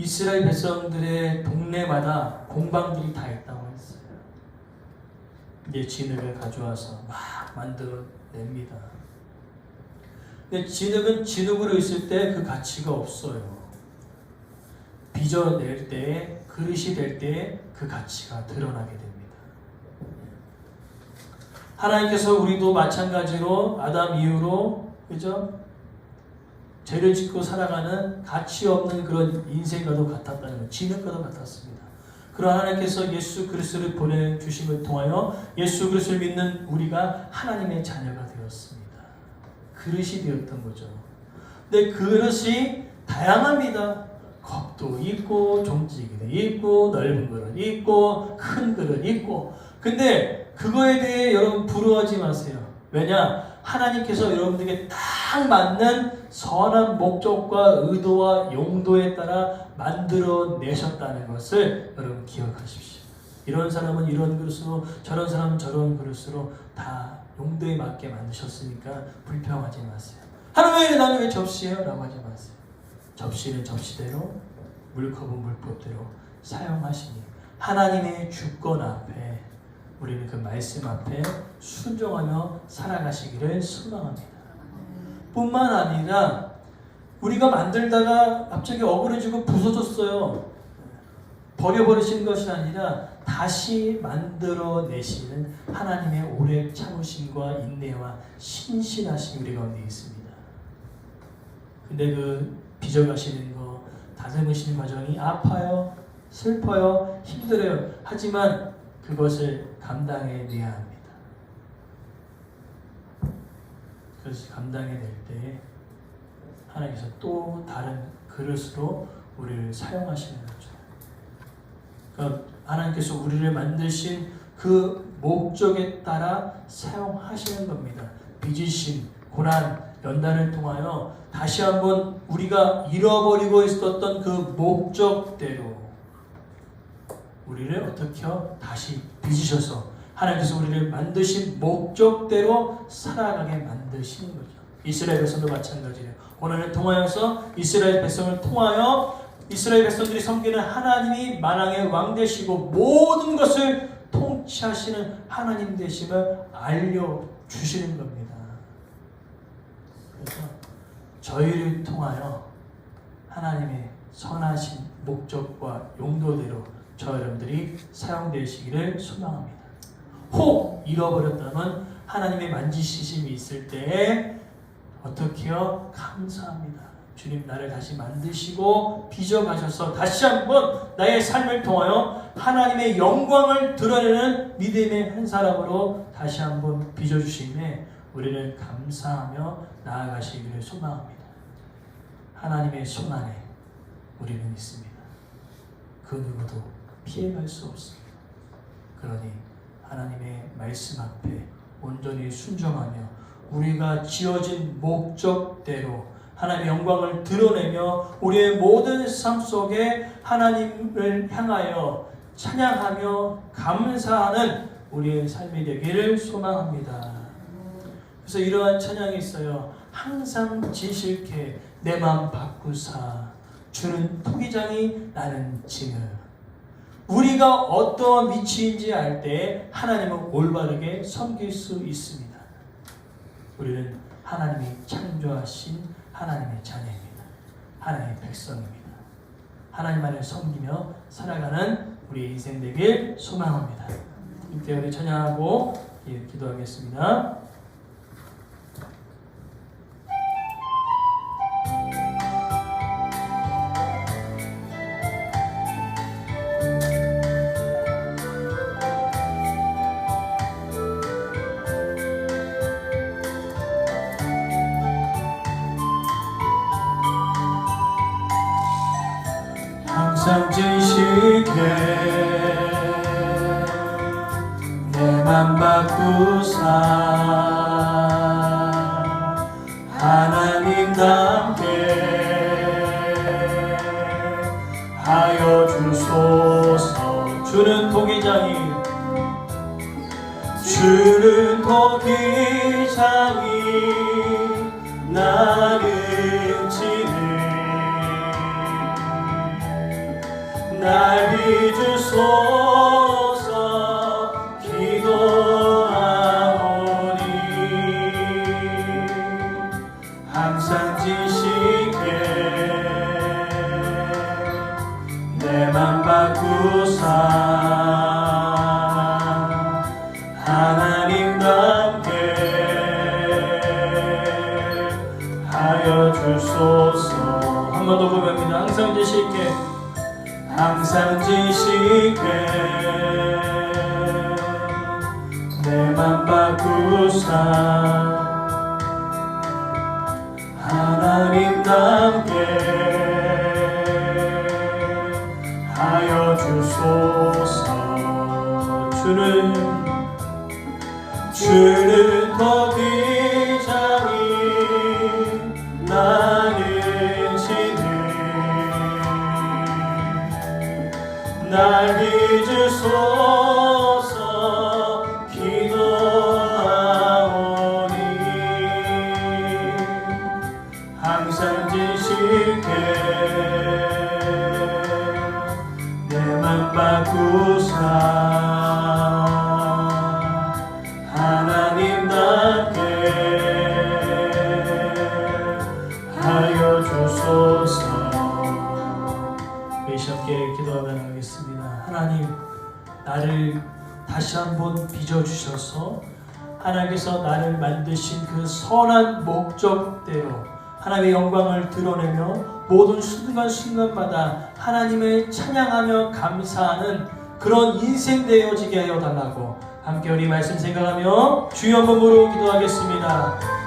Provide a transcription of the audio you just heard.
이스라엘 백성들의 동네마다 공방들이 다 있다고 했어요. 이제 진흙을 가져와서 막 만들어냅니다. 근데 진흙은 진흙으로 있을 때 그 가치가 없어요. 빚어낼 때, 그릇이 될 때 그 가치가 드러나게 됩니다. 하나님께서 우리도 마찬가지로 아담 이후로 그죠? 죄를 짓고 살아가는 가치 없는 그런 인생과도 같았다는 것, 진흙과도 같았습니다. 그러나 하나님께서 예수 그리스도를 보내주심을 통하여 예수 그리스도를 믿는 우리가 하나님의 자녀가 되었습니다. 그릇이 되었던 거죠. 근데 그릇이 다양합니다. 컵도 있고 종지기도 있고 넓은 그릇 있고 큰 그릇 있고 근데 그거에 대해 여러분 부러워하지 마세요. 왜냐? 하나님께서 여러분들에게 딱 맞는 선한 목적과 의도와 용도에 따라 만들어 내셨다는 것을 여러분 기억하십시오. 이런 사람은 이런 그릇으로 저런 사람은 저런 그릇으로 다 용도에 맞게 만드셨으니까 불평하지 마세요. 하나님 왜 나는 왜 접시예요? 라고 하지 마세요. 접시는 접시대로 물컵은 물컵대로 사용하시니 하나님의 주권 앞에 우리는 그 말씀 앞에 순종하며 살아가시기를 소망합니다. 뿐만 아니라 우리가 만들다가 갑자기 어그러지고 부서졌어요. 버려버리신 것이 아니라 다시 만들어내시는 하나님의 오래 참으심과 인내와 신실하신 우리 가운데 있습니다. 근데 그 빚어가시는 거, 다듬으시는 과정이 아파요, 슬퍼요, 힘들어요. 하지만 그것을 감당해내야 합니다. 그것을 감당해낼 때 하나님께서 또 다른 그릇으로 우리를 사용하시는 거죠. 그러니까 하나님께서 우리를 만드신 그 목적에 따라 사용하시는 겁니다. 빚으심, 고난, 연단을 통하여 다시 한번 우리가 잃어버리고 있었던 그 목적대로 우리를 어떻게요? 다시 빚으셔서 하나님께서 우리를 만드신 목적대로 살아가게 만드시는 거죠. 이스라엘 백성도 마찬가지예요. 고난을 통하여서 이스라엘 백성을 통하여 이스라엘 백성들이 섬기는 하나님이 만왕의 왕 되시고 모든 것을 통치하시는 하나님 되심을 알려 주시는 겁니다. 그래서 저희를 통하여 하나님의 선하신 목적과 용도대로 저 여러분들이 사용되시기를 소망합니다. 혹 잃어버렸다면 하나님의 만지시심이 있을 때 어떻게요? 감사합니다. 주님 나를 다시 만드시고 빚어가셔서 다시 한번 나의 삶을 통하여 하나님의 영광을 드러내는 믿음의 한 사람으로 다시 한번 빚어주심에 우리는 감사하며 나아가시기를 소망합니다. 하나님의 손 안에 우리는 있습니다. 그 누구도 피해갈 수 없습니다. 그러니 하나님의 말씀 앞에 온전히 순종하며 우리가 지어진 목적대로 하나님의 영광을 드러내며 우리의 모든 삶 속에 하나님을 향하여 찬양하며 감사하는 우리의 삶이 되기를 소망합니다. 그래서 이러한 찬양이 있어요. 항상 지실케 내맘 바꾸사 주는 토기장이 나는 진을 우리가 어떠한 위치인지 알 때 하나님을 올바르게 섬길 수 있습니다. 우리는 하나님이 창조하신 하나님의 자녀입니다. 하나님의 백성입니다. 하나님 안을 섬기며 살아가는 우리 인생 되길 소망합니다. 이때 우리 찬양하고 예, 기도하겠습니다. 상 지실게 내맘 바꾸사. 하나님답게 하여 주소서. 주는 도기장이. 주는 도기장이 나는 지는 주소서. 기도하오니 항상 지시게 내맘 바꾸사 하나님답게 하여 주소서. 한 번 더 고백합니다. 항상 지시게 항상 지시게 내맘 바꾸사 하나님답게 하여 주소서. 주는 주는 거기 날 믿으소서 기도하오니. 항상 지시게 내맘 바꾸사 함께 기도하며 나가겠습니다 하나님 나를 다시 한번 빚어주셔서 하나님께서 나를 만드신 그 선한 목적대로 하나님의 영광을 드러내며 모든 순간순간마다 하나님을 찬양하며 감사하는 그런 인생 되어지게 하여 달라고 함께 우리 말씀 생각하며 주여 한번 부르고 기도하겠습니다.